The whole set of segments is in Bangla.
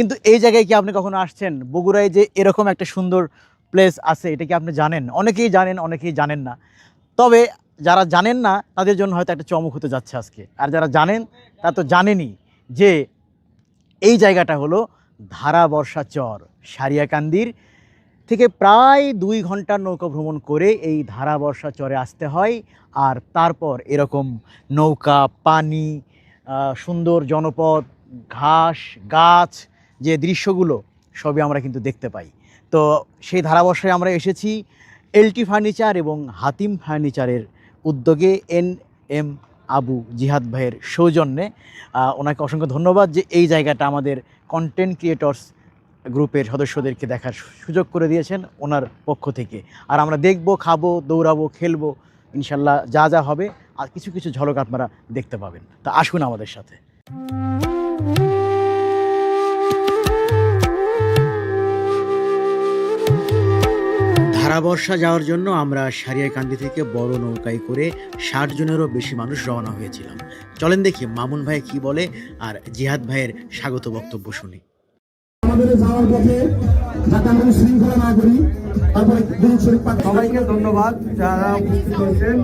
কিন্তু এই জায়গায় কি আপনি কখনো আসছেন? বগুড়ায় যে এরকম একটা সুন্দর প্লেস আছে, এটা কি আপনি জানেন? অনেকেই জানেন অনেকেই জানেন না। তবে যারা জানেন না, তাদের জন্য হয়তো একটা চমক হতে যাচ্ছে আজকে। আর যারা জানেন, তারা তো জানেনই যে এই জায়গাটা হলো ধারা বর্ষা চর, সারিয়াকান্দির থেকে প্রায় দুই ঘণ্টার নৌকা ভ্রমণ করে এই ধারা বর্ষা চরে আসতে হয়। আর তারপর এরকম নৌকা, পানি সুন্দর জনপদ, ঘাস, গাছ যে দৃশ্যগুলো সবই আমরা কিন্তু দেখতে পাই। তো সেই ধারাবর্ষায় আমরা এসেছি এলটি ফার্নিচার এবং হাতিম ফার্নিচারের উদ্যোগে এন এম আবু জিহাদ ভাইয়ের সৌজন্যে ওনাকে অসংখ্য ধন্যবাদ যে এই জায়গাটা আমাদের কন্টেন্ট ক্রিয়েটর্স গ্রুপের সদস্যদেরকে দেখার সুযোগ করে দিয়েছেন ওনার পক্ষ থেকে। আর আমরা দেখব, খাব, দৌড়াবো, খেলব, ইনশাল্লাহ যা যা হবে, আর কিছু কিছু ঝলক আপনারা দেখতে পাবেন। তা আসুন আমাদের সাথে। ধারাবর্ষা যাওয়ার জন্য আমরা সারিয়াকান্দি থেকে বড় নৌকায় করে ষাট জনেরও বেশি মানুষ রওনা হয়েছিলাম। চলেন দেখি মামুন ভাই কি বলে আর জিহাদ ভাইয়ের স্বাগত বক্তব্য শুনি। আমাদের যাওয়ার পথে যাতে আমরা শৃঙ্খলা না করি তারপরে সবাইকে ধন্যবাদ যারা উপস্থিত হয়েছেন।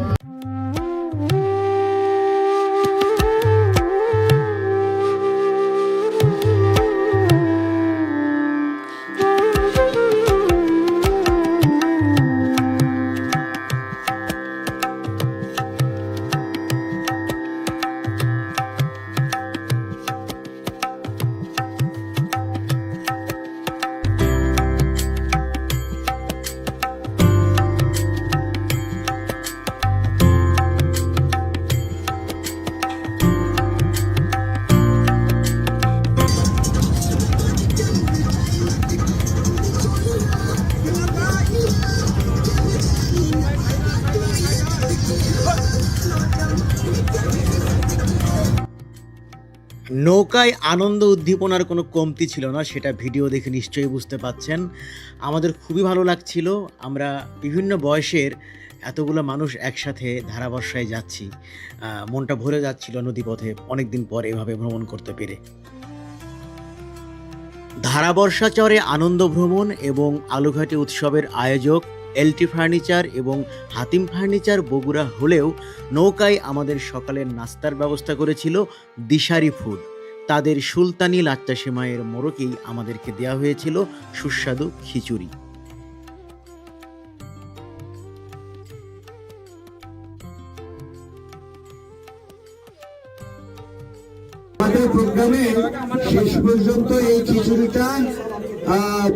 নৌকায় আনন্দ উদ্দীপনার কোনো কমতি ছিল না, সেটা ভিডিও দেখে নিশ্চয়ই বুঝতে পাচ্ছেন। আমাদের খুবই ভালো লাগছিল, আমরা বিভিন্ন বয়সের এতগুলো মানুষ একসাথে ধারাবর্ষায় যাচ্ছি। মনটা ভরে যাচ্ছিল নদীপথে অনেকদিন পর এভাবে ভ্রমণ করতে পেরে। ধারাবর্ষা চরে আনন্দ ভ্রমণ এবং আলুঘাটি উৎসবের আয়োজক এলটি ফার্নিচার এবং হাতিম ফার্নিচার বগুড়া হলেও নৌকায় আমাদের সকালের নাস্তার ব্যবস্থা করেছিল দিশারি ফুড। তাদের সুলতানি লাচ্চা সেমাইয়ের মোড়কেই আমাদেরকে দেওয়া হয়েছিল সুস্বাদু খিচুড়ি। শেষ পর্যন্ত এই খিচুড়িটা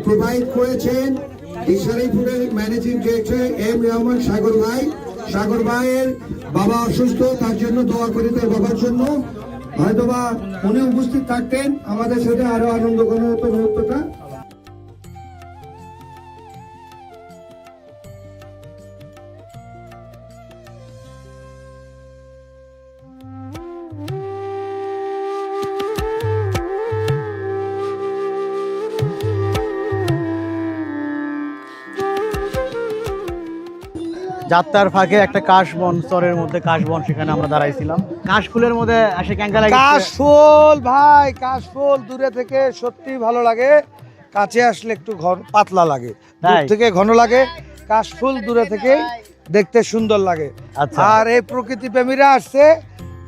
প্রোভাইড করেছেন। ইশারি ফুডের managing director M Rahman Sagar ভাই। সাগর ভাইয়ের বাবা অসুস্থ, তার জন্য দোয়া করি তার বাবার জন্য। হয়তোবা উনি উপস্থিত থাকতেন, আমাদের সাথে আরও আনন্দ করা যাত্রার ফাঁকে একটা কাশবন স্তরের মধ্যে কাশবন সেখানে আমরা দাঁড়াইছিলাম। কাশফুলের মধ্যে এসে ক্যাঙ্কা লাগে কাশফুল ভাই কাশফুল দূরে থেকে সত্যি ভালো লাগে। কাছে আসলে একটু ঘন পাতলা লাগে। দূর থেকে ঘন লাগে। কাশফুল দূরে থেকে দেখতে সুন্দর লাগে। আচ্ছা। আর এই প্রকৃতি প্রেমীরা আসছে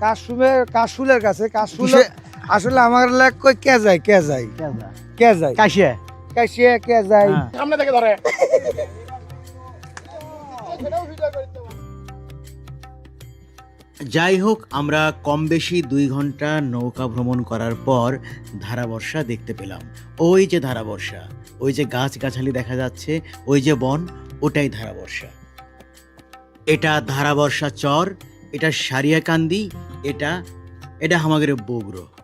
কাশফুলের কাশফুলের কাছে। কাশফুল আসলে আমার লাগ কই? কে যায় কে যায় কে যায় কাশিয়া কাশিয়ে কে যায় হ্যাঁ। যাই হোক আমরা কম বেশি দুই ঘণ্টা নৌকা ভ্রমণ করার পর ধারাবর্ষা দেখতে পেলাম। ওই যে ধারাবর্ষা, ওই যে গাছ গাছালি দেখা যাচ্ছে, ওই যে বন, ওটাই ধারাবর্ষা। এটা ধারাবর্ষা চর, এটা সারিয়াকান্দি, এটা এটা আমাদের বগুড়ো।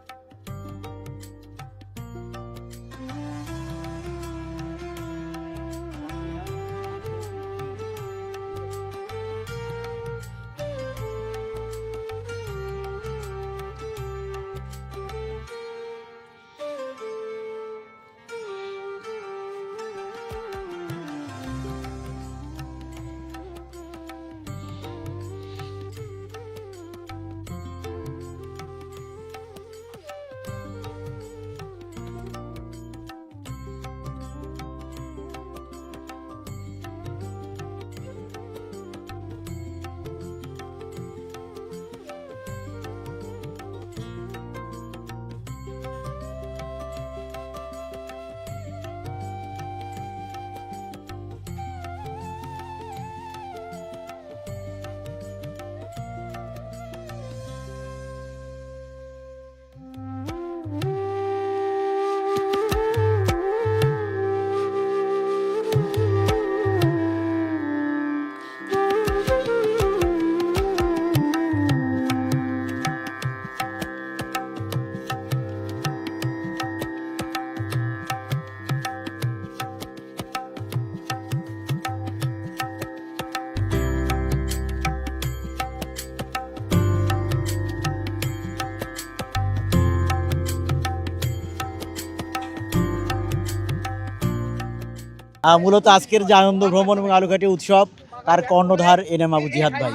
মূলত আজকের যে আনন্দ ভ্রমণ এবং আলুঘাটি উৎসব, তার কর্ণধার এনএম আবু জিহাদ ভাই।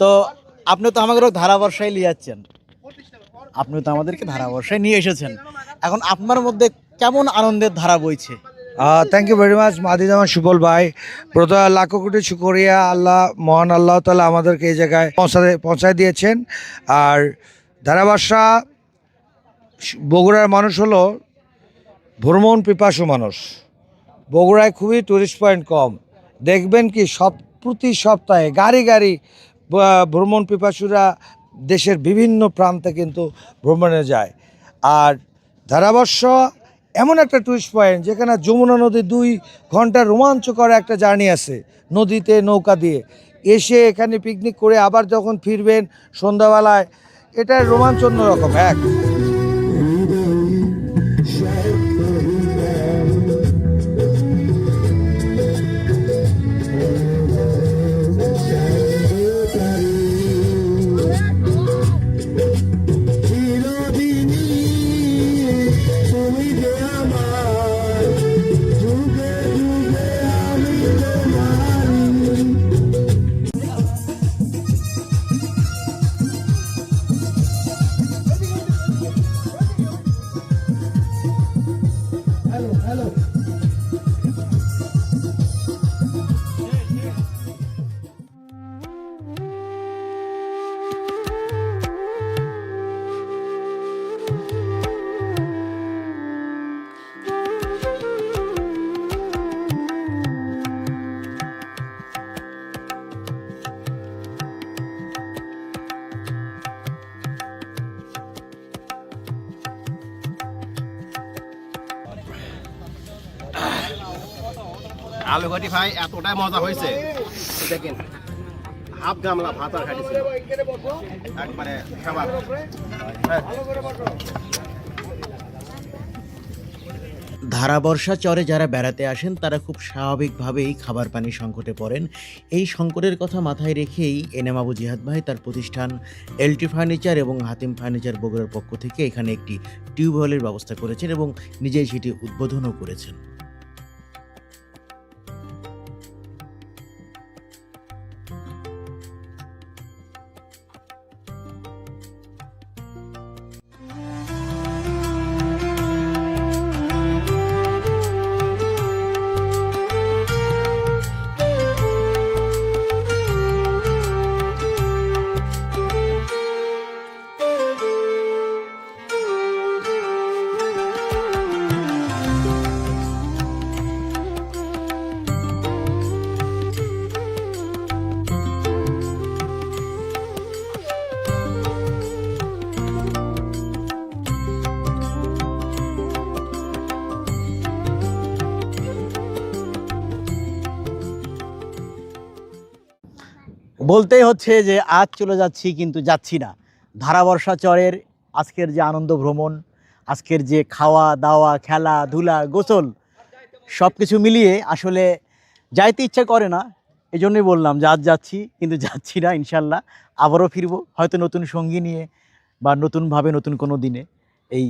তো আপনি তো আমাদের ধারাবর্ষায় নিয়ে যাচ্ছেন। আপনি তো আমাদেরকে ধারাবর্ষায় নিয়ে এসেছেন। এখন আপনার মধ্যে কেমন আনন্দের ধারা বইছে? থ্যাংক ইউ ভেরি মাচ মাদি জামান সুবল ভাই। প্রথম লাখো কোটি শুকরিয়া, আল্লাহ, মহান আল্লাহ তালা আমাদেরকে এই জায়গায় পৌঁছাতে, পৌঁছায় দিয়েছেন। আর ধারাবাসা বগুড়ার মানুষ হলো ভ্রমণ পিপাসু মানুষ। বগুড়ায় খুবই টুরিস্ট পয়েন্ট কম। দেখবেন কি, সব, প্রতি সপ্তাহে গাড়ি গাড়ি ভ্রমণ পিপাসুরা দেশের বিভিন্ন প্রান্তে কিন্তু ভ্রমণে যায়। আর ধারাবর্ষ এমন একটা টুরিস্ট পয়েন্ট যেখানে যমুনা নদী দুই ঘণ্টা রোমাঞ্চকর একটা জার্নি আছে, নদীতে নৌকা দিয়ে। এসে এখানে পিকনিক করে আবার যখন ফিরবেন সন্ধ্যাবেলায়, এটা রোমাঞ্চ অন্যরকম এক। আলু ভাই, এতটাই মজা হয়েছে। দেখেন, হাফ গামলা ভাত আর খাইছিল একবারে খাবার। ধারাবর্ষা চরে যারা বেড়াতে আসেন, তারা খুব স্বাভাবিকভাবেই খাবার পানি সংকটে পড়েন। এই সংকটের কথা মাথায় রেখেই এনাম আবু জিহাদ ভাই তার প্রতিষ্ঠান এলটি ফার্নিচার এবং হাতিম ফার্নিচার বগুড়ার পক্ষ থেকে এখানে একটি টিউবওয়েলের ব্যবস্থা করেছেন এবং নিজেই সেটি উদ্বোধনও করেছেন। বলতেই হচ্ছে যে আজ চলে যাচ্ছি কিন্তু যাচ্ছি না। ধারাবর্ষা চরের আজকের যে আনন্দ ভ্রমণ, আজকের যে খাওয়া, দাওয়া, খেলা, ধুলা, গোসল সব কিছু মিলিয়ে আসলে যাইতে ইচ্ছা করে না। এই জন্যই বললাম যে আজ যাচ্ছি কিন্তু যাচ্ছি না ইনশাল্লাহ। আবারও ফিরবো, হয়তো নতুন সঙ্গী নিয়ে বা নতুনভাবে নতুন কোনো দিনে এই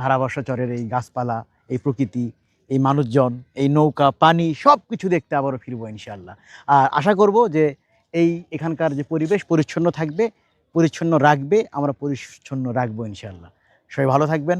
ধারাবর্ষা চরের এই গাছপালা, এই প্রকৃতি, এই মানুষজন, এই নৌকা, পানি সব কিছু দেখতে আবারও ফিরবো ইনশাল্লাহ। আর আশা করব যে এই এখানকার যে পরিবেশ পরিচ্ছন্ন থাকবে, পরিচ্ছন্ন রাখবে, আমরা পরিচ্ছন্ন রাখব ইনশাল্লাহ সবাই ভালো থাকবেন।